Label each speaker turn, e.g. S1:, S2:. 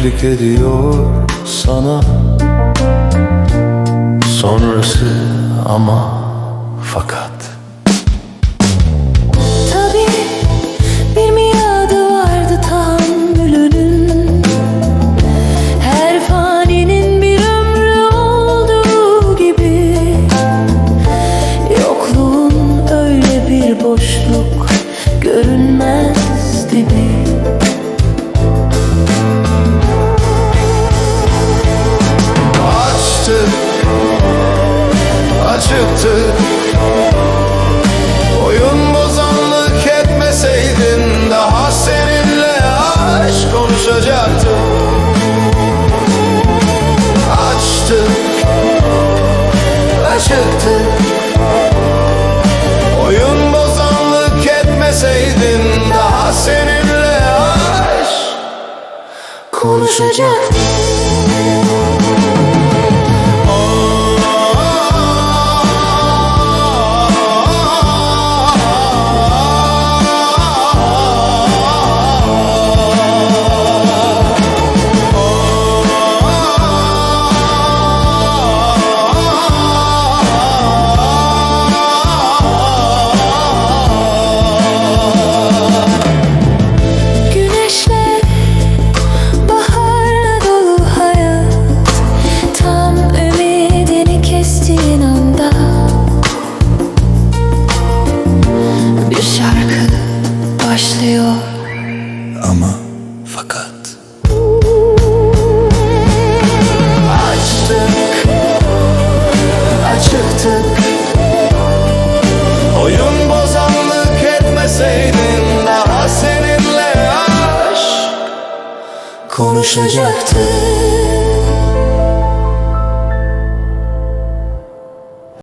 S1: eşlik ediyor sana. Sonrası ama fakat.
S2: konuşacak.
S1: ama fakat Açtık, açıktık Oyun bozanlık etmeseydin daha seninle aşk Konuşacaktık